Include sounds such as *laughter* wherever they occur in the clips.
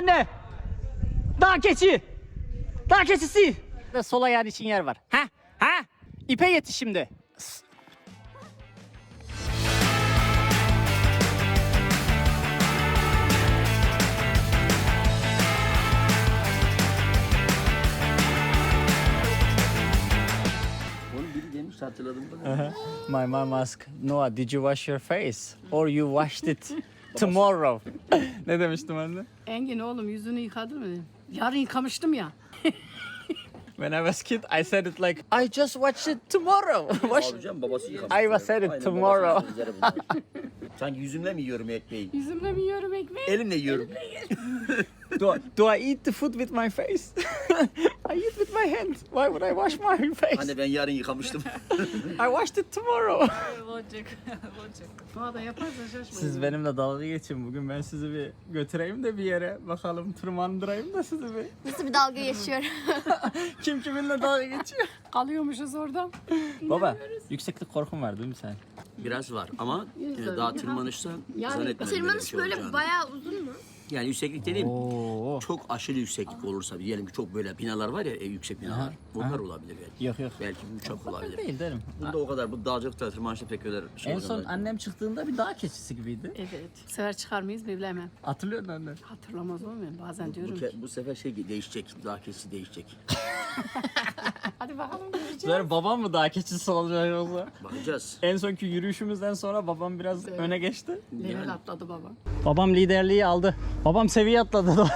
anne. Dağ keçi. Dağ keçisi. Ve sol ayağın için yer var. Ha? Ha? İpe yetiş şimdi. Hatırladım. My mom asked, Noah, did you wash your face? Or you washed it tomorrow? *laughs* ne demiştim anne? Engin oğlum yüzünü yıkadın mı? Yarın yıkamıştım ya. *laughs* When I was kid, I said it like, I just watched it tomorrow. Wash- Abi canım babası yıkamış. I was said it tomorrow. izleri bunlar. Sanki yüzümle mi yiyorum ekmeği? Yüzümle mi yiyorum ekmeği? Elimle yiyorum. Do, do I eat the food with my face? *laughs* I eat with my hand. Why would I wash my face? Anne ben yarın yıkamıştım. *laughs* I washed it tomorrow. *laughs* Bana da yaparsa şaşmayın. Siz benimle dalga geçin bugün ben sizi bir götüreyim de bir yere bakalım tırmandırayım da sizi bir. Nasıl bir dalga geçiyor? Kim kiminle dalga geçiyor? Kalıyormuşuz orada. Baba yükseklik korkun var değil mi sen? Biraz var ama e, daha tırmanışta Yani zannetmiyorum Tırmanış bir şey böyle olacağını. bayağı uzun mu? Yani yükseklik dediğim Oo. çok aşırı yükseklik olursa diyelim ki çok böyle binalar var ya e, yüksek binalar. Bunlar olabilir belki. Yok yok. Belki bu uçak olabilir. Değil derim. Bunda o kadar bu dağcılıkta tırmanışta pek öyle şey En olmaz. son annem çıktığında bir dağ keçisi gibiydi. Evet. Bu sefer çıkar mıyız bilemem. Hatırlıyor musun anne? Hatırlamaz olmuyor Bazen bu, diyorum ke- ki. bu sefer şey değişecek. Dağ kesisi değişecek. *laughs* Hadi bakalım göreceğiz. Sonra babam mı dağ keçisi olacak yoksa? Bakacağız. En sonki yürüyüşümüzden sonra babam biraz öne geçti. Level atladı baba. Babam liderliği aldı. Babam seviye atladı. *laughs*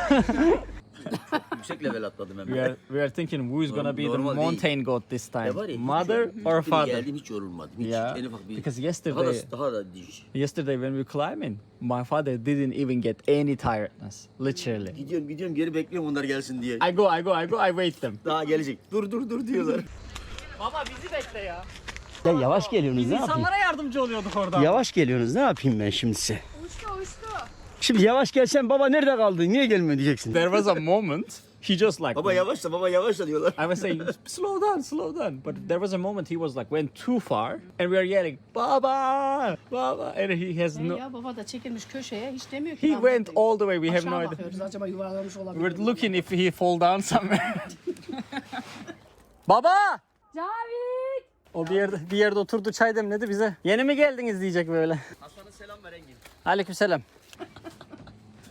Yüksek level atladım hemen. we are we are thinking who is gonna be the Normal değil. mountain goat this time. Ya var ya, hiç Mother yorulmadım. or father? Geldim hiç yorulmadım. Hiç, Yeah, en ufak bir... because daha yesterday da, daha da diş. yesterday when we climbing, my father didn't even get any tiredness. Literally. Gidiyorum gidiyorum geri bekliyorum onlar gelsin diye. I go, I go, I go, I wait them. Daha gelecek. Dur dur dur diyorlar. Baba bizi bekle ya. Ya yavaş geliyorsunuz ne yapayım? İnsanlara yardımcı oluyorduk orada. Yavaş geliyorsunuz ne yapayım ben şimdi size? Uçtu uçtu. Şimdi yavaş gelsen baba nerede kaldın? Niye gelmiyor diyeceksin. There was a moment he just like baba yavaşla baba yavaşla diyorlar. I was saying slow down, slow down. But there was a moment he was like went too far and we are yelling Baba, Baba, and he has no. ya baba da çekilmiş köşeye hiç demiyor ki. He ben went all the way. We have no idea. bakıyoruz acaba yuvarlamış olabilir. We're mi? looking if he fall down somewhere. *laughs* Baba! Cavit! O bir yerde bir yerde oturdu çay demledi bize. Yeni mi geldiniz diyecek böyle. Hasan'a selam ver Engin. Aleykümselam.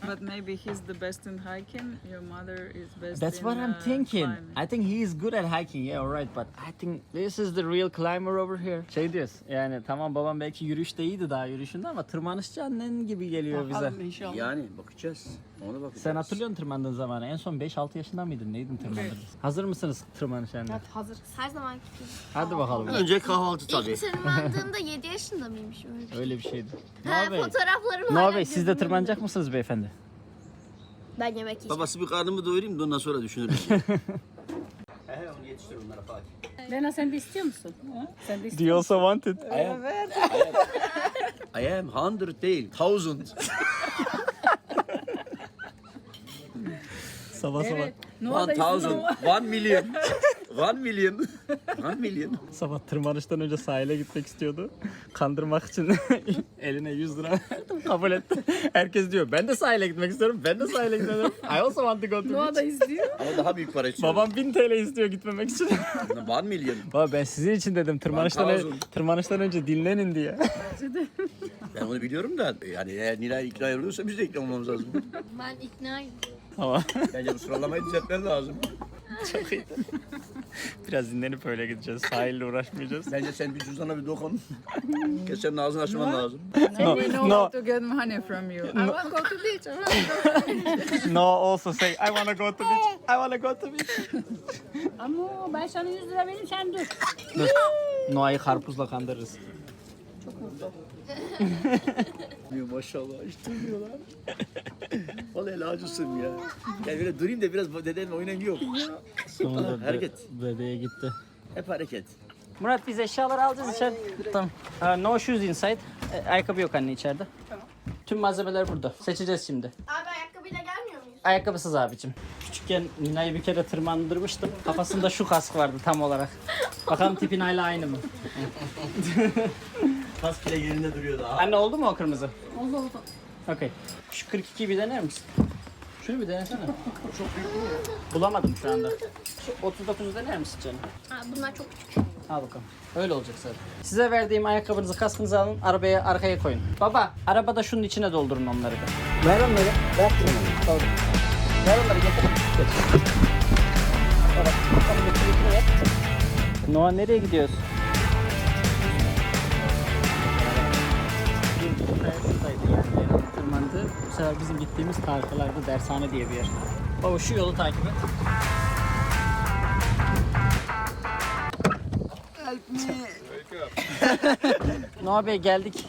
But maybe he's the best in hiking. Your mother is best That's in what I'm uh, thinking. climbing. I think he is good at hiking. Yeah, alright. But I think this is the real climber over here. Şey diyoruz. Yani tamam babam belki yürüyüşte iyiydi daha yürüyüşünde ama tırmanışçı annen gibi geliyor bize. Bakalım inşallah. Yani bakacağız. Ona bakacağız. Sen hatırlıyor musun tırmandığın zamanı? En son 5-6 yaşında mıydın? Neydin tırmandın? Hazır mısınız tırmanış anne? Hadi hazır. Her zaman gibi. Hadi bakalım. Önce kahvaltı tabii. İlk tırmandığımda 7 yaşında mıymışım öyle? Öyle bir şeydi. Ha, Noah Bey, fotoğraflarım Noah Bey siz de tırmanacak mısınız beyefendi? Ben yemek yiyeceğim. Babası bir karnımı doyurayım da ondan sonra düşünürüz. *laughs* He onu yetiştir onlara Fatih. Lena sen de istiyor musun? Sen de Do istiyor you also want it? I am hundred değil, thousand. *laughs* Sabah. Noah da One istiyor. thousand, one million. One million. One million. Sabah tırmanıştan önce sahile gitmek istiyordu. Kandırmak için *laughs* eline 100 lira *laughs* kabul etti. Herkes diyor ben de sahile gitmek istiyorum. Ben de sahile gidiyorum. I also want to go to Noah beach. da istiyor. Ama daha büyük para istiyorum. Babam 1000 TL istiyor gitmemek için. *laughs* One million. Baba ben sizin için dedim tırmanıştan, One thousand. tırmanıştan önce dinlenin diye. Ben onu biliyorum da yani eğer Nilay ikna ediyorsa biz de ikna olmamız lazım. Ben ikna Ama Bence bu sıralamayı düzeltmen lazım. çok iyiydi. Biraz dinlenip öyle gideceğiz. Sahille uğraşmayacağız. Bence sen bir cüzdana bir dokun. Kesenin ağzını açman lazım. No, We know no, to get money from you. I want to go to beach. I want to go to beach. no also say I wanna go to beach. I wanna go to beach. Ama ben sana 100 lira vereyim sen dur. Dur. Noah'yı karpuzla kandırırız. *laughs* Diyor maşallah işte diyorlar. *laughs* Vallahi helacısın ya. Yani böyle durayım da biraz dedenle oynayayım yok. Sonunda be- Hareket. bebeğe gitti. Hep hareket. Murat biz eşyaları alacağız içeride. Tamam. Uh, no shoes inside. E, ayakkabı yok anne içeride. Tamam. Tüm malzemeler burada. Seçeceğiz şimdi. Abi ayakkabıyla gelmiyor muyuz? Ayakkabısız abicim. Küçükken Nina'yı bir kere tırmandırmıştım. Kafasında şu kask vardı tam olarak. Bakalım tipin hala aynı mı? *laughs* Kask bile yerinde duruyor daha. Anne oldu mu o kırmızı? Oldu oldu. Okey. Şu 42'yi bir dener misin? Şunu bir denesene. Çok büyük değil mi? Bulamadım şu anda. Şu 39'u dener misin canım? Aa, bunlar çok küçük. Al bakalım. Öyle olacak zaten. Size verdiğim ayakkabınızı, kaskınızı alın, arabaya arkaya koyun. Baba, arabada şunun içine doldurun onları da. Ver onları. Ver onları. Doldur. Ver onları getir. Getir. Noah nereye gidiyoruz? Sefer bizim gittiğimiz tarikalarda dershane diye bir yer. Baba şu yolu takip et. *laughs* Noah Bey geldik.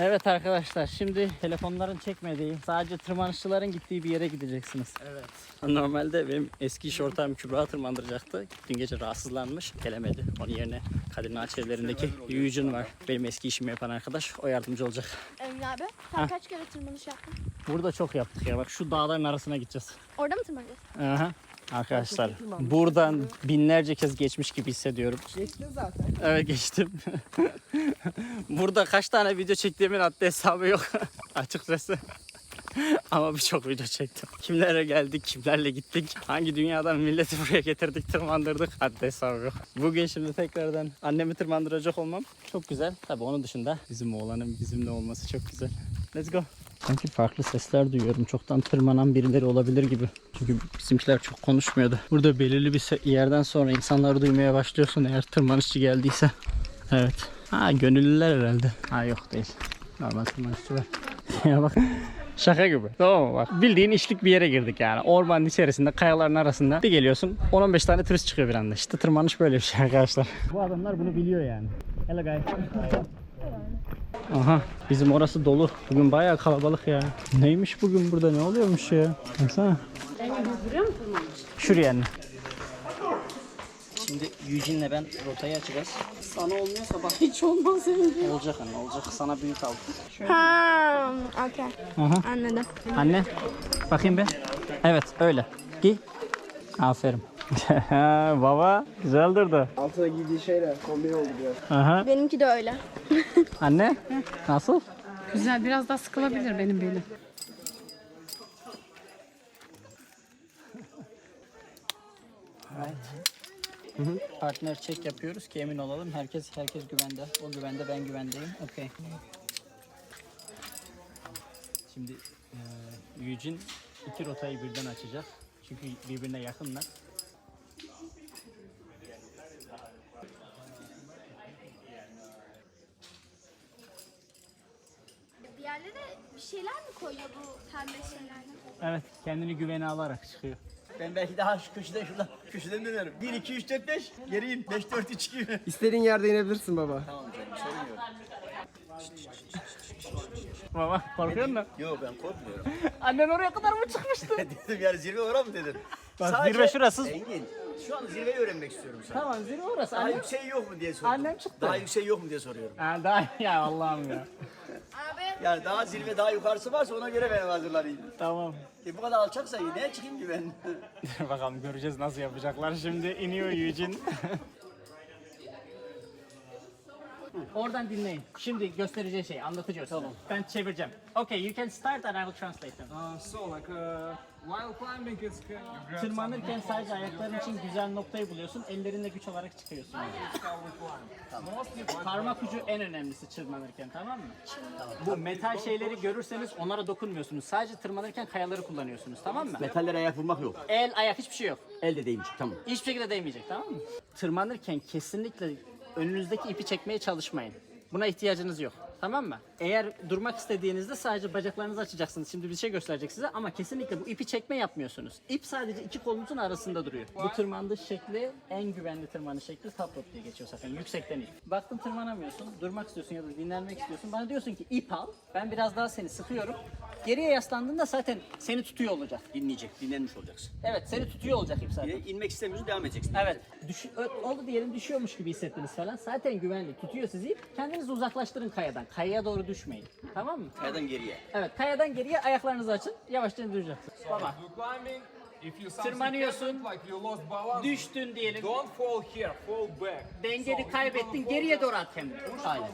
Evet arkadaşlar şimdi telefonların çekmediği sadece tırmanışçıların gittiği bir yere gideceksiniz. Evet. Normalde benim eski iş ortağım Kübra tırmandıracaktı. Dün gece rahatsızlanmış gelemedi. Onun yerine Kadir Ağaç evlerindeki Yücün var. Benim eski işimi yapan arkadaş o yardımcı olacak. Emin abi sen kaç kere tırmanış yaptın? Burada çok yaptık ya bak şu dağların arasına gideceğiz. Orada mı tırmanacağız? Aha. Arkadaşlar buradan binlerce kez geçmiş gibi hissediyorum. Geçtin zaten. Evet geçtim. *laughs* Burada kaç tane video çektiğimin haddi hesabı yok *laughs* açıkçası. *laughs* Ama birçok video çektim. Kimlere geldik, kimlerle gittik, hangi dünyadan milleti buraya getirdik, tırmandırdık haddi hesabı yok. Bugün şimdi tekrardan annemi tırmandıracak olmam çok güzel. Tabii onun dışında bizim oğlanın bizimle olması çok güzel. Let's go. Sanki farklı sesler duyuyorum. Çoktan tırmanan birileri olabilir gibi. Çünkü bizimkiler çok konuşmuyordu. Burada belirli bir yerden sonra insanları duymaya başlıyorsun eğer tırmanışçı geldiyse. Evet. Ha gönüllüler herhalde. Ha yok değil. Normal tırmanışçılar. *laughs* ya bak. Şaka gibi. Tamam mı bak. Bildiğin işlik bir yere girdik yani. Ormanın içerisinde, kayaların arasında. Bir geliyorsun 10-15 tane turist çıkıyor bir anda. İşte tırmanış böyle bir şey arkadaşlar. Bu adamlar bunu biliyor yani. Hello guys. *laughs* Aha bizim orası dolu. Bugün bayağı kalabalık ya. Neymiş bugün burada ne oluyormuş ya? Baksana. Şuraya anne. Şimdi Eugene'le ben rotayı açacağız. Sana olmuyorsa bak *laughs* hiç olmaz Olacak anne olacak. Sana büyük aldım. Ha, okey. Aha. Anladım. Anne bakayım be. Evet öyle. Giy. Aferin. *laughs* Baba güzel durdu. Altına giydiği şeyle kombin oldu biraz. Aha. Benimki de öyle. *laughs* Anne nasıl? Güzel biraz daha sıkılabilir benim belim. Partner check yapıyoruz ki emin olalım. Herkes herkes güvende. O güvende ben güvendeyim. Okey. Şimdi eee Eugene iki rotayı birden açacak. Çünkü birbirine yakınlar. Bir yerlere bir şeyler mi koyuyor bu pembe şeylerden? Evet, kendini güvene alarak çıkıyor. Ben belki daha şu köşeden şuradan köşeden dönerim. 1, 2, 3, 4, 5. Geri in. 5, 4, 3, 2. İstediğin yerde inebilirsin baba. Tamam canım sorun yok. Baba korkuyor musun? Yok ben korkmuyorum. *laughs* Annen oraya kadar mı çıkmıştı? *laughs* dedim yani zirve orası mı dedin? Bak, zirve şurası. Engin şu an zirveyi öğrenmek istiyorum sana. tamam zirve orası. Daha Annem... yüksek yok mu diye sordum. Annem çıktı. Daha yüksek yok mu diye soruyorum. Ha, daha *laughs* ya Allah'ım ya. Abi Yani daha zirve daha yukarısı varsa ona göre ben hazırlanayım. tamam. E bu kadar alçaksa neye çıkayım ki ben? *laughs* Bakalım göreceğiz nasıl yapacaklar. Şimdi iniyor Eugene. *laughs* Oradan dinleyin. Şimdi göstereceği şey anlatacağız. Tamam. Ben çevireceğim. Okay, you can start and I will translate them. Uh, so like uh, while climbing, it's good. You Tırmanırken sadece ayakların için güzel noktayı buluyorsun. Ellerinle güç olarak çıkıyorsun. Parmak ucu en önemlisi tırmanırken tamam mı? Bu metal şeyleri görürseniz onlara dokunmuyorsunuz. Sadece tırmanırken kayaları kullanıyorsunuz tamam mı? Metallere ayak vurmak yok. El, ayak hiçbir şey yok. Elde değmiş tamam. Hiçbir şekilde değmeyecek tamam mı? Tırmanırken kesinlikle önünüzdeki ipi çekmeye çalışmayın. Buna ihtiyacınız yok. Tamam mı? Eğer durmak istediğinizde sadece bacaklarınızı açacaksınız. Şimdi bir şey gösterecek size ama kesinlikle bu ipi çekme yapmıyorsunuz. İp sadece iki kolunuzun arasında duruyor. Bu tırmanış şekli en güvenli tırmanış şekli top rope diye geçiyor zaten. Yüksekten ip. Baktın tırmanamıyorsun, durmak istiyorsun ya da dinlenmek istiyorsun. Bana diyorsun ki ip al. Ben biraz daha seni sıkıyorum. Geriye yaslandığında zaten seni tutuyor olacak. Dinleyecek, dinlenmiş olacaksın. Evet seni tutuyor olacak ip zaten. E, inmek istemiyorsun devam edeceksin. Evet. Düş, ö- oldu diyelim düşüyormuş gibi hissettiniz falan. Zaten güvenli. Tutuyor sizi. Kendinizi uzaklaştırın kayadan. Kayaya doğru düşmeyin. Tamam mı? Kayadan geriye. Evet. Kayadan geriye ayaklarınızı açın. Yavaşça duracaksınız. Baba. Tırmanıyorsun. Düştün diyelim. don't fall here, fall back. Dengeni kaybettin. Geriye doğru at kendini. Aynen.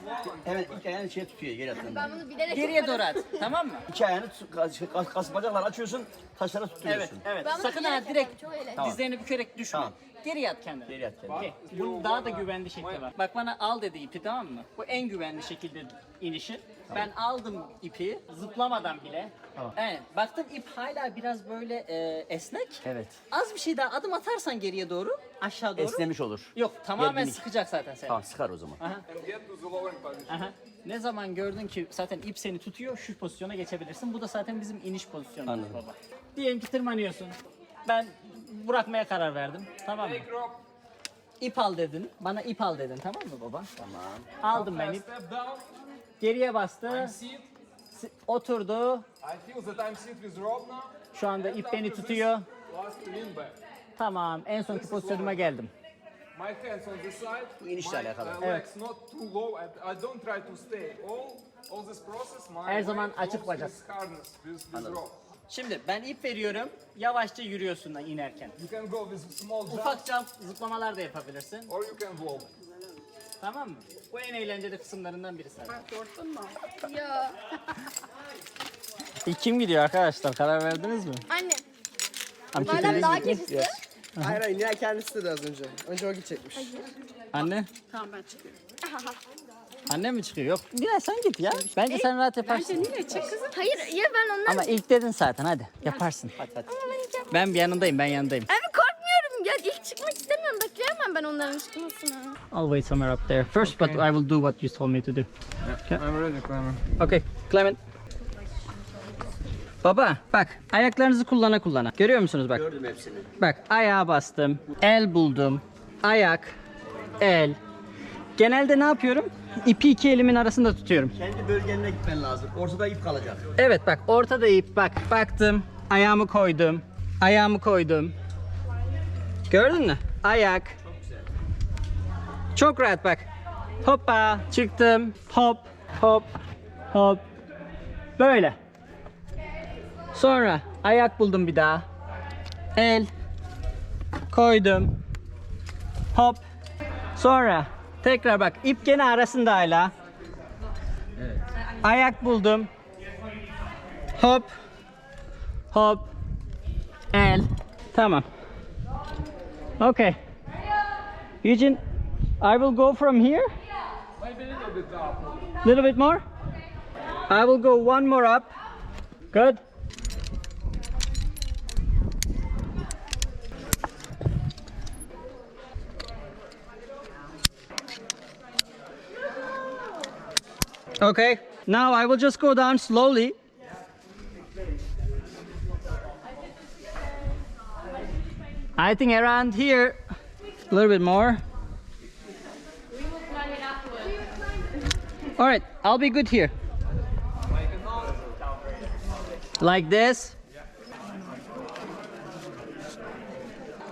Evet iki ayağını şeye tutuyor geri atın. Ben bunu bilerek Geriye doğru at. Tamam mı? İki ayağını tut- kas, kas, kas bacaklar açıyorsun, taşlara Evet, tutuyorsun. evet. Bunu Sakın ha direkt çok eğlenceli. dizlerini bükerek düşme. Tamam. Geriye at kendini. Geri at kendini. Okey. Bunun daha da güvenli şekli var. Bak bana al dedi ipi tamam mı? Bu en güvenli şekilde inişi. Ben aldım ipi zıplamadan bile. Evet. Baktım ip hala biraz böyle e, esnek. Evet. Az bir şey daha adım atarsan geriye doğru, aşağı doğru. Esnemiş olur. Yok tamamen Gerginlik. sıkacak zaten seni. Tamam sıkar o zaman. Aha, And get to the lowering position. aha. Ne zaman gördün ki zaten ip seni tutuyor, şu pozisyona geçebilirsin. Bu da zaten bizim iniş pozisyonumuz Anladım. baba. Diyelim ki tırmanıyorsun. Ben bırakmaya karar verdim. Tamam mı? İp al dedin. Bana ip al dedin tamam mı baba? Tamam. Aldım ben ip. Geriye bastı. si- Oturdu. I feel that I'm sit with rope now. Şu anda ip beni tutuyor. Last lean back. Tamam. En sonki pozisyonuma geldim. My hands on the side. Bu inişle my, alakalı. uh, legs not too low. and I don't try to stay. All, all this process, my Her zaman açık goes bacak. with harness, with, with rope. Şimdi ben ip veriyorum. Yavaşça yürüyorsun da inerken. You can go with small jump Ufak jump zıplamalar da yapabilirsin. or you can blow. Tamam mı? Bu en eğlenceli kısımlarından birisi. Korktun mu? Ya. İlk kim gidiyor arkadaşlar? Karar verdiniz mi? Anne. Madem daha kedisi. Hayır hayır Nilay kendisi dedi az önce. Önce o gidecekmiş. Anne. Tamam ben çıkıyorum. *laughs* Anne mi çıkıyor? Yok. Nilay sen git ya. Bence sen rahat yaparsın. Bence niye çık kızım? Hayır ya ben ondan... Ama ilk dedin zaten hadi. Yaparsın. Hadi hadi. Ama ben hiç yap- Ben bir yanındayım. Ben yanındayım. Abi korkmuyorum ya. İlk çıkmak istemiyorum. Bekleyemem ben onların çıkmasını. I'll wait somewhere up there first, but I will do what you told me to do. I'm ready, Clement. Okay, Clement. Baba bak ayaklarınızı kullana kullana. Görüyor musunuz bak? Gördüm hepsini. Bak ayağa bastım. El buldum. Ayak. El. Genelde ne yapıyorum? İpi iki elimin arasında tutuyorum. Kendi bölgenine gitmen lazım. Ortada ip kalacak. Evet bak ortada ip bak. Baktım. Ayağımı koydum. Ayağımı koydum. Gördün mü? Ayak. Çok rahat bak. Hoppa çıktım. Hop hop hop. Böyle. Sonra ayak buldum bir daha. El. Koydum. Hop. Sonra tekrar bak ip gene arasında hala. Ayak buldum. Hop. Hop. El. Tamam. Okay. Eugene, I will go from here. Maybe a little bit up. Little bit more. I will go one more up. Good. Okay. Now I will just go down slowly. I think around here a little bit more. All right, I'll be good here. Like this.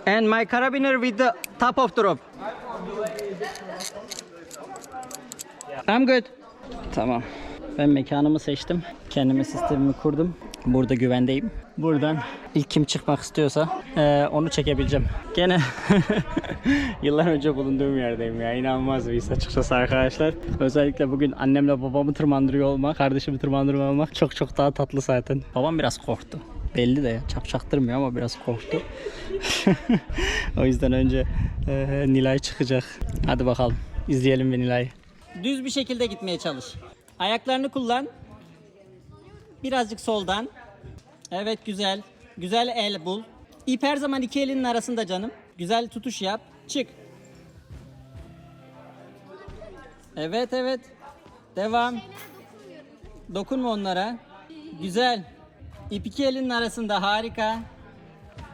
And my carabiner with the top of the rope. I'm good. Tamam. Ben mekanımı seçtim. Kendime sistemimi kurdum. Burada güvendeyim. Buradan ilk kim çıkmak istiyorsa eee, onu çekebileceğim. Gene *laughs* yıllar önce bulunduğum yerdeyim ya. İnanılmaz bir his açıkçası arkadaşlar. Özellikle bugün annemle babamı tırmandırıyor olmak, kardeşimi tırmandırıyor olmak çok çok daha tatlı zaten. Babam biraz korktu. Belli de ya. Çak çaktırmıyor ama biraz korktu. *laughs* o yüzden önce eee, Nilay çıkacak. Hadi bakalım. İzleyelim bir Nilay'ı. Düz bir şekilde gitmeye çalış. Ayaklarını kullan. Birazcık soldan. Evet güzel. Güzel el bul. İp her zaman iki elinin arasında canım. Güzel tutuş yap. Çık. Evet evet. Devam. Dokunma onlara. Güzel. İp iki elinin arasında harika.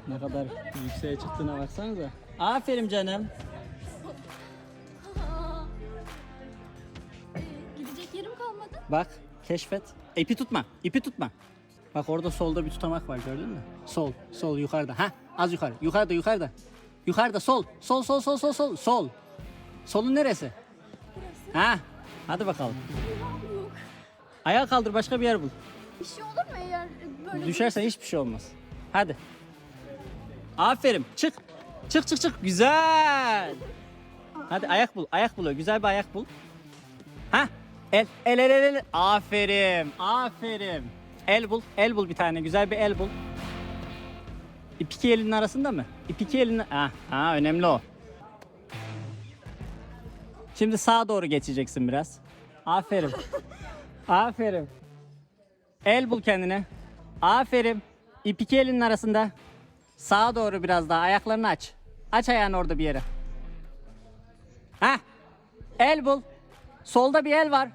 Ne kadar yükseğe çıktığına baksanıza. Aferin canım. Bak keşfet. İpi tutma. İpi tutma. Bak orada solda bir tutamak var gördün mü? Sol, sol yukarıda. Ha, az yukarı. Yukarıda, yukarıda. Yukarıda sol. Sol, sol, sol, sol, sol. Sol. Solun neresi? Ha, hadi bakalım. Ayağa kaldır başka bir yer bul. Bir şey olur mu eğer böyle Düşersen hiçbir şey olmaz. Hadi. Aferin. Çık. Çık çık çık. Güzel. Hadi ayak bul. Ayak bul. Güzel bir ayak bul. Ha? El el el el. el. Aferin. Aferin. El bul. El bul bir tane. Güzel bir el bul. İp iki elinin arasında mı? İp iki elinin... Ha, ha önemli o. Şimdi sağa doğru geçeceksin biraz. Aferin. *laughs* Aferin. El bul kendine. Aferin. İp iki elinin arasında. Sağa doğru biraz daha. Ayaklarını aç. Aç ayağını orada bir yere. Ha? El bul. Solda bir el var.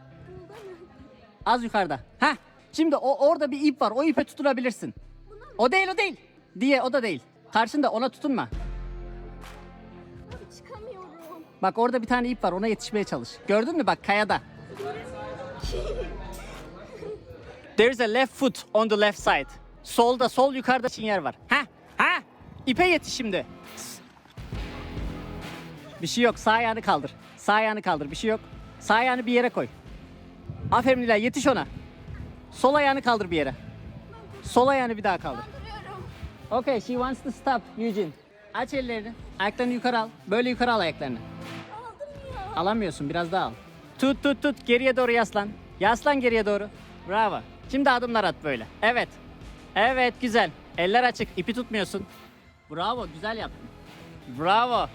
Az yukarıda. Ha? Şimdi o orada bir ip var. O ipe tutunabilirsin. O değil o değil. Diye o da değil. Karşında ona tutunma. Çıkamıyorum. Bak orada bir tane ip var. Ona yetişmeye çalış. Gördün mü bak kayada. There's a left foot on the left side. Solda sol yukarıda için yer var. Ha? Ha? İpe yetiş şimdi. Bir şey yok. Sağ ayağını kaldır. Sağ ayağını kaldır. Bir şey yok. Sağ ayağını bir yere koy. Aferin Nilay yetiş ona. Sol ayağını kaldır bir yere. Sol ayağını bir daha kaldır. Okay, she wants to stop Eugene. Aç ellerini. Ayaklarını yukarı al. Böyle yukarı al ayaklarını. Alamıyorsun biraz daha al. Tut tut tut geriye doğru yaslan. Yaslan geriye doğru. Bravo. Şimdi adımlar at böyle. Evet. Evet güzel. Eller açık. ipi tutmuyorsun. Bravo güzel yaptın. Bravo.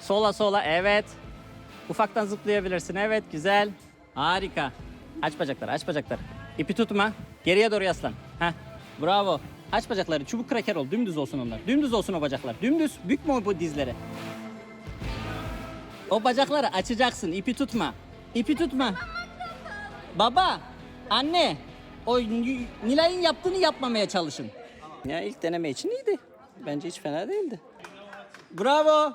Sola sola evet. Ufaktan zıplayabilirsin. Evet güzel. Harika. Aç bacakları aç bacakları. İpi tutma. Geriye doğru yaslan. Heh. Bravo. Aç bacakları. Çubuk kraker ol. Dümdüz olsun onlar. Dümdüz olsun o bacaklar. Dümdüz. Bükme bu dizleri. O bacakları açacaksın. ipi tutma. İpi tutma. Baba, anne. O Nilay'ın yaptığını yapmamaya çalışın. Ya ilk deneme için iyiydi. Bence hiç fena değildi. Bravo.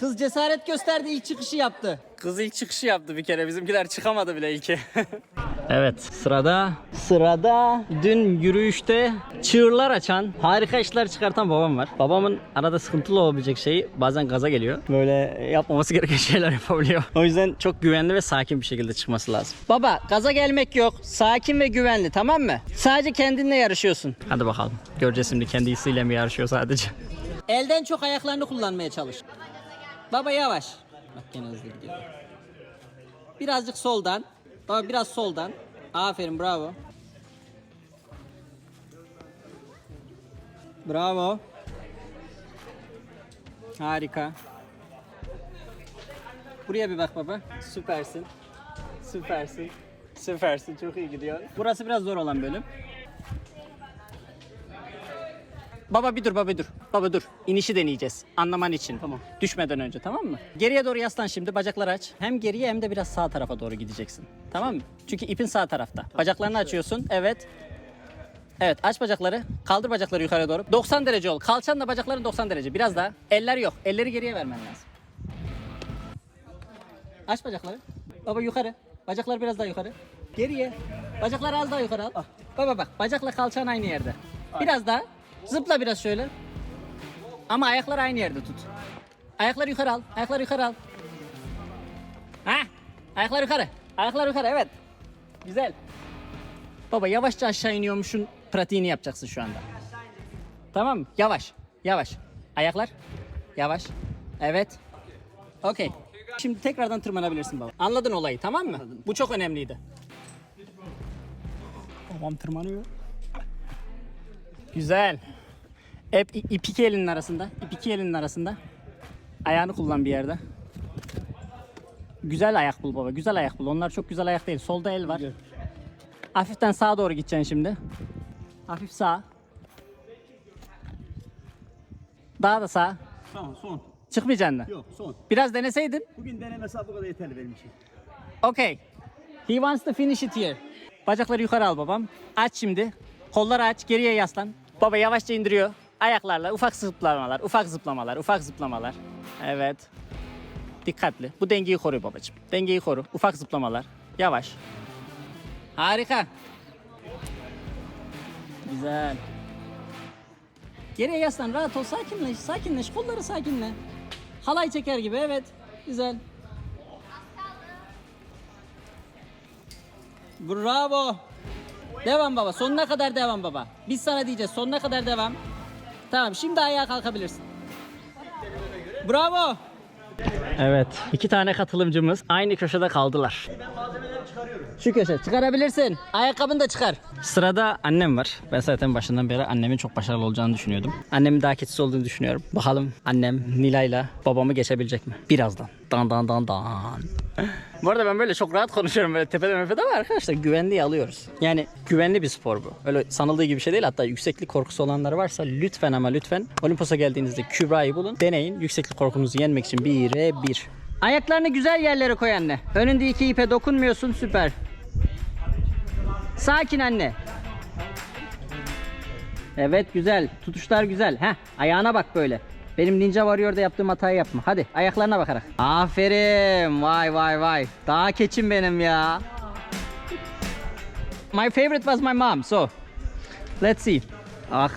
Kız cesaret gösterdi ilk çıkışı yaptı. Kız ilk çıkışı yaptı bir kere. Bizimkiler çıkamadı bile ilki. *laughs* evet sırada sırada dün yürüyüşte çığırlar açan harika işler çıkartan babam var. Babamın arada sıkıntılı olabilecek şeyi bazen gaza geliyor. Böyle yapmaması gereken şeyler yapabiliyor. O yüzden çok güvenli ve sakin bir şekilde çıkması lazım. Baba gaza gelmek yok. Sakin ve güvenli tamam mı? Sadece kendinle yarışıyorsun. Hadi bakalım. Göreceğiz şimdi kendisiyle mi yarışıyor sadece. Elden çok ayaklarını kullanmaya çalış. Baba yavaş. Bak gene hızlı gidiyor. Birazcık soldan. Baba biraz soldan. Aferin bravo. Bravo. Harika. Buraya bir bak baba. Süpersin. Süpersin. Süpersin. Çok iyi gidiyor. Burası biraz zor olan bölüm. Baba bir dur baba bir dur. Baba dur. İnişi deneyeceğiz. Anlaman için. Tamam. Düşmeden önce tamam mı? Geriye doğru yaslan şimdi. Bacakları aç. Hem geriye hem de biraz sağ tarafa doğru gideceksin. Tamam mı? Çünkü ipin sağ tarafta. Bacaklarını açıyorsun. Evet. Evet aç bacakları. Kaldır bacakları yukarı doğru. 90 derece ol. Kalçanla bacakların 90 derece. Biraz daha. Eller yok. Elleri geriye vermen lazım. Aç bacakları. Baba yukarı. Bacaklar biraz daha yukarı. Geriye. Bacakları az daha yukarı al. Baba bak bacakla kalçan aynı yerde. Biraz daha. Zıpla biraz şöyle. Ama ayaklar aynı yerde tut. Ayakları yukarı al. Ayakları yukarı al. Ha? Ayaklar yukarı. Ayaklar yukarı evet. Güzel. Baba yavaşça aşağı iniyormuşun pratiğini yapacaksın şu anda. Tamam mı? Yavaş. Yavaş. Ayaklar. Yavaş. Evet. Okey. Şimdi tekrardan tırmanabilirsin baba. Anladın olayı tamam mı? Bu çok önemliydi. Babam tırmanıyor. Güzel. Hep ip iki elinin arasında. ip iki elinin arasında. Ayağını kullan bir yerde. Güzel ayak bul baba. Güzel ayak bul. Onlar çok güzel ayak değil. Solda el var. Hafiften sağa doğru gideceksin şimdi. Hafif sağ. Daha da sağ. Tamam son. Çıkmayacaksın da. Yok son. Biraz deneseydin. Bugün denemesi bu kadar yeterli benim için. Okay. He wants to finish it here. Bacakları yukarı al babam. Aç şimdi. Kolları aç. Geriye yaslan. Baba yavaşça indiriyor. Ayaklarla ufak zıplamalar, ufak zıplamalar, ufak zıplamalar. Evet. Dikkatli. Bu dengeyi koru babacığım. Dengeyi koru. Ufak zıplamalar. Yavaş. Harika. Güzel. Geriye yaslan. Rahat ol. Sakinleş. Sakinleş. Kolları sakinle. Halay çeker gibi. Evet. Güzel. Bravo. Devam baba. Sonuna kadar devam baba. Biz sana diyeceğiz. Sonuna kadar devam. Tamam şimdi ayağa kalkabilirsin. Bravo. Evet. iki tane katılımcımız aynı köşede kaldılar. Şu köşe çıkarabilirsin. Ayakkabını da çıkar. Sırada annem var. Ben zaten başından beri annemin çok başarılı olacağını düşünüyordum. Annemin daha keçisi olduğunu düşünüyorum. Bakalım annem Nilay'la babamı geçebilecek mi? Birazdan. Dan dan dan dan. *laughs* Bu arada ben böyle çok rahat konuşuyorum böyle tepede mepede ama arkadaşlar güvenliği alıyoruz. Yani güvenli bir spor bu. Öyle sanıldığı gibi bir şey değil. Hatta yükseklik korkusu olanlar varsa lütfen ama lütfen Olimpos'a geldiğinizde Kübra'yı bulun. Deneyin. Yükseklik korkunuzu yenmek için bire bir. Ayaklarını güzel yerlere koy anne. Önünde iki ipe dokunmuyorsun süper. Sakin anne. Evet güzel. Tutuşlar güzel. Heh, ayağına bak böyle. Benim Ninja Warrior'da yaptığım hatayı yapma. Hadi ayaklarına bakarak. Aferin. Vay vay vay. Daha keçim benim ya. My favorite was my mom. So, let's see. Ah,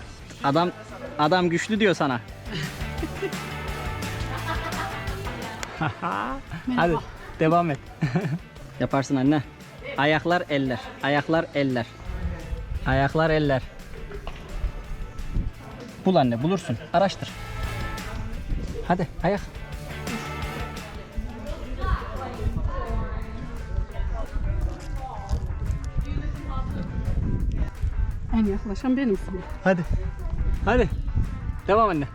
adam adam güçlü diyor sana. *laughs* Hadi devam et. *laughs* Yaparsın anne. Ayaklar eller. Ayaklar eller. Ayaklar eller. Bul anne bulursun. Araştır. Hadi ayak. En yaklaşan benim. Hadi. Hadi. Devam anne.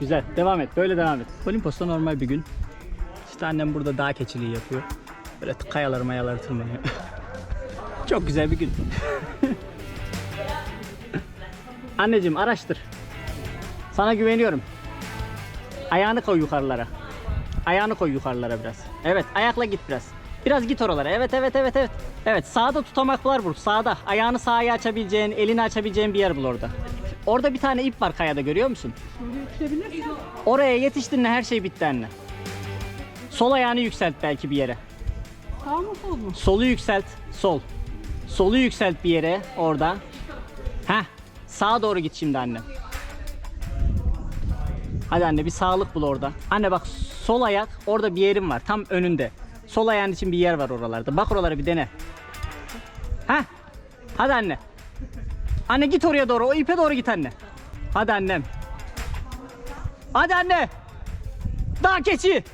Güzel. Devam et. Böyle devam et. Olimpos'ta normal bir gün. İşte annem burada dağ keçiliği yapıyor. Böyle kayaları mayaları tırmanıyor. *laughs* Çok güzel bir gün. *laughs* Anneciğim araştır. Sana güveniyorum. Ayağını koy yukarılara. Ayağını koy yukarılara biraz. Evet ayakla git biraz. Biraz git oralara. Evet evet evet evet. Evet sağda tutamaklar vur. Sağda. Ayağını sağa açabileceğin, elini açabileceğin bir yer bul orada. Orada bir tane ip var kayada görüyor musun? Oraya yetiştin her şey bitti anne. Sol ayağını yükselt belki bir yere. Sağ mı sol mu? Solu yükselt. Sol. Solu yükselt bir yere orada. Heh. Sağa doğru git şimdi anne. Hadi anne bir sağlık bul orada. Anne bak sol ayak orada bir yerim var. Tam önünde. Sol ayağın için bir yer var oralarda. Bak oralara bir dene. Heh. Hadi anne. Anne git oraya doğru. O ipe doğru git anne. Hadi annem. Hadi anne. Dağ keçi.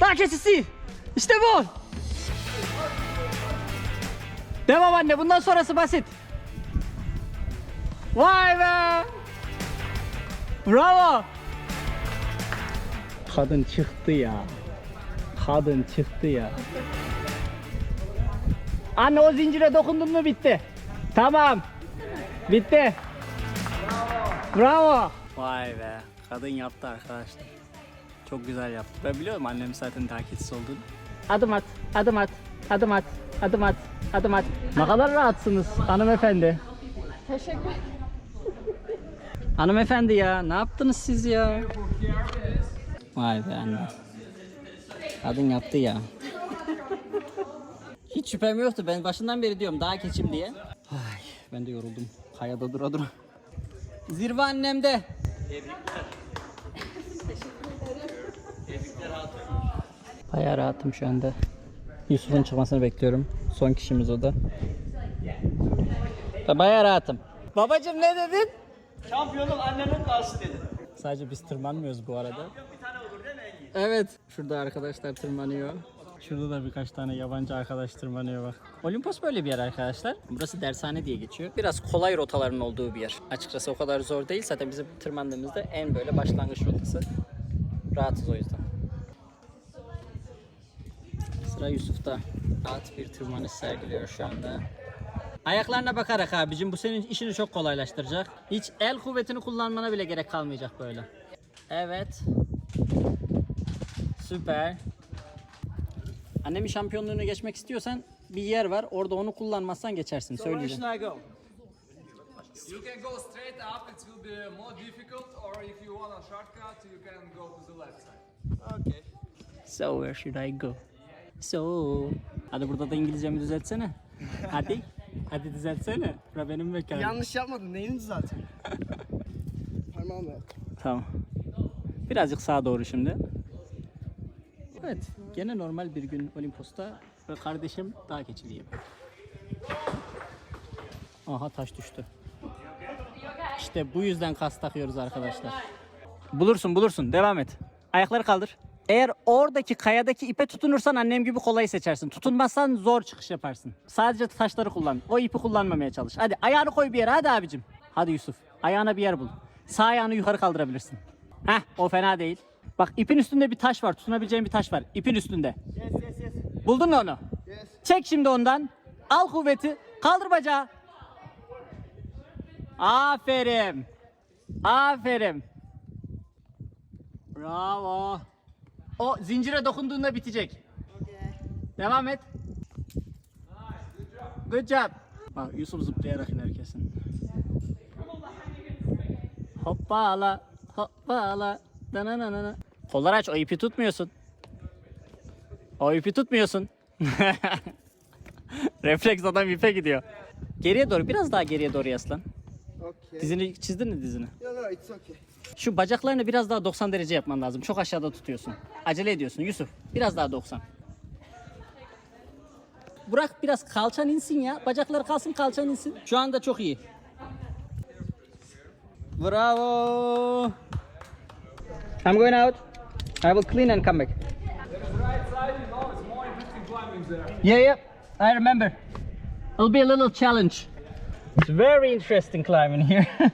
Dağ keçisi. İşte bu. Devam anne bundan sonrası basit. Vay be. Bravo. Kadın çıktı ya. Kadın çıktı ya. Anne o zincire dokundun mu bitti. Tamam. Bitti. Bravo. Vay be. Kadın yaptı arkadaşlar. Çok güzel yaptı. Ben biliyorum annemin zaten takipçisi olduğunu. Adım at, adım at, adım at, adım at, adım at. Ne kadar rahatsınız hanımefendi. Teşekkür Hanımefendi ya ne yaptınız siz ya? Vay be anne. Kadın yaptı ya. Hiç şüphem yoktu. Ben başından beri diyorum daha keçim diye. Ay, ben de yoruldum. Kayada dura dura. Zirve annemde. Bayağı rahatım şu anda. Yusuf'un çıkmasını bekliyorum. Son kişimiz o da. Bayağı rahatım. Babacım ne dedin? Şampiyonluk annemin kalsı dedi. Sadece biz tırmanmıyoruz bu arada. Evet. Şurada arkadaşlar tırmanıyor. Şurada da birkaç tane yabancı arkadaş tırmanıyor bak. Olimpos böyle bir yer arkadaşlar. Burası dershane diye geçiyor. Biraz kolay rotaların olduğu bir yer. Açıkçası o kadar zor değil. Zaten bizim tırmandığımızda en böyle başlangıç rotası. Rahatız o yüzden. Sıra Yusuf'ta. Rahat bir tırmanış sergiliyor şu anda. Ayaklarına bakarak abicim bu senin işini çok kolaylaştıracak. Hiç el kuvvetini kullanmana bile gerek kalmayacak böyle. Evet. Süper. Annemin şampiyonluğunu geçmek istiyorsan bir yer var. Orada onu kullanmazsan geçersin. Söyleyeceğim. I go? You can go straight up, it will be more difficult, or if you want a shortcut, you can go to the left side. Okay. So where should I go? So. Hadi burada da İngilizcemi düzeltsene. *laughs* Hadi. Hadi düzeltsene. Bura benim mekanım. Yanlış yapmadın. Neyini zaten? *laughs* Parmağım ver. Tamam. Birazcık sağa doğru şimdi. Evet. Gene normal bir gün Olimpos'ta ve kardeşim keçiliği yapıyor. Aha taş düştü. İşte bu yüzden kas takıyoruz arkadaşlar. Bulursun bulursun. Devam et. Ayakları kaldır. Eğer oradaki kayadaki ipe tutunursan annem gibi kolayı seçersin. Tutunmazsan zor çıkış yaparsın. Sadece taşları kullan. O ipi kullanmamaya çalış. Hadi ayağını koy bir yere hadi abicim. Hadi Yusuf. Ayağına bir yer bul. Sağ ayağını yukarı kaldırabilirsin. Heh o fena değil. Bak ipin üstünde bir taş var. Tutunabileceğin bir taş var. İpin üstünde. Buldun mu onu? Çek şimdi ondan. Al kuvveti. Kaldır bacağı. Aferin. Aferin. Bravo. O zincire dokunduğunda bitecek. Devam et. Good job. Bak Yusuf zıplayarak iner kesin. Hoppala. Hoppala. Dananana. Kolları aç o ipi tutmuyorsun. O ipi tutmuyorsun. *laughs* Refleks adam ipe gidiyor. Geriye doğru biraz daha geriye doğru yaslan. Okay. Dizini çizdin mi dizini? No no it's okay. Şu bacaklarını biraz daha 90 derece yapman lazım. Çok aşağıda tutuyorsun. Acele ediyorsun Yusuf. Biraz daha 90. Bırak biraz kalçan insin ya. Bacakları kalsın kalçan insin. Şu anda çok iyi. Bravo. I'm going out. I will clean and come back. Yeah, yeah. I remember. It'll be a little challenge. It's very interesting climbing here. *laughs*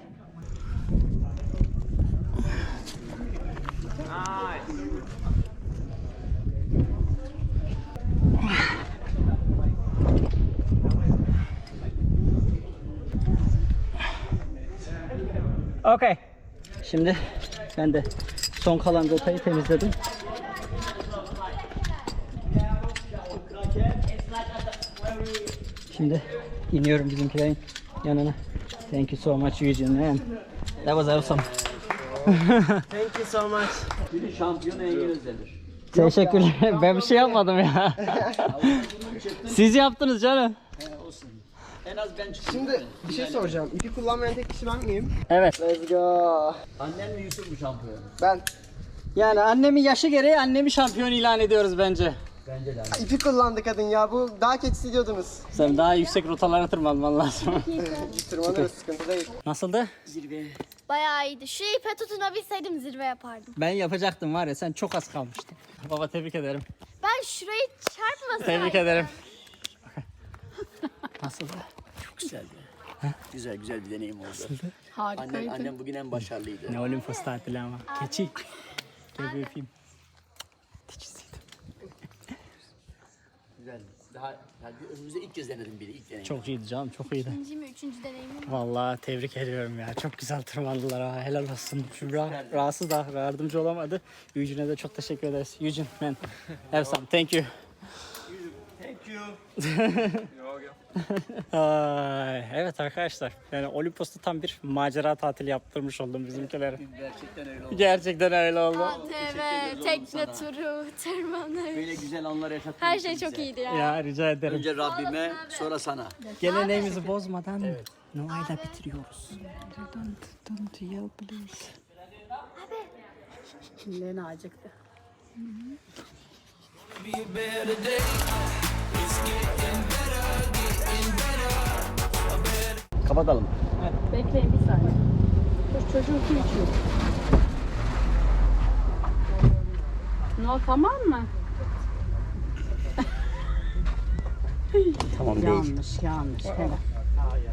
Okay. Şimdi ben de son kalan rotayı temizledim. Şimdi iniyorum bizimkilerin yanına. Thank you so much Eugene man. That was awesome. *laughs* Thank you so much. Biri şampiyon Engin Özel'dir. Teşekkürler. Ben bir şey yapmadım ya. *laughs* Siz yaptınız canım. En az ben çıktım. Şimdi bir şey soracağım. İpi kullanmayan tek kişi ben miyim? Evet. Let's go. Annen mi Yusuf mu şampiyon? Ben. Yani annemin yaşı gereği annemi şampiyon ilan ediyoruz bence. Bence de. İpi kullandı kadın ya. Bu daha keçisi diyordunuz. Sen daha yüksek rotalara tırmanman lazım. *laughs* Tırmanırız sıkıntı değil. Nasıldı? Bayağı iyiydi. Şu ipe tutunabilseydim zirve yapardım. Ben yapacaktım var ya sen çok az kalmıştın. Baba tebrik ederim. Ben şurayı çarpmasaydım. Tebrik ederim. Nasıldı? Çok güzeldi. Güzel güzel bir deneyim oldu. Annem, Harikaydı. annem bugün en başarılıydı. Ne Olimpos tatili ama. Keçi. Gel bir öpeyim. Keçisiydi. Güzel. Daha yani önümüzde ilk kez denedim biri ilk deneyim. Çok iyiydi canım çok iyiydi. İkinci mi üçüncü deneyimim. Vallahi tebrik ediyorum ya. Çok güzel tırmandılar ha. Helal olsun. Şubra rahatsız da yardımcı olamadı. Eugene'e de çok teşekkür ederiz. Eugene man. Have some. Thank you. Thank you. *laughs* Ay, evet arkadaşlar. Yani Olimpos'ta tam bir macera tatili yaptırmış oldum bizimkilere. Gerçekten öyle oldu. Gerçekten öyle oldu. ATV, tekne turu, tırmanış. Böyle güzel anlar yaşattın. Her şey çok iyiydi ya. Ya rica ederim. Önce Rabbime sonra sana. Geleneğimizi bozmadan Noel'la bitiriyoruz. Lena acıktı. Kapatalım. Bekleyin bir saniye. Dur çocuğun kim içiyor? No tamam mı? Tamam Yanlış yanlış. Evet.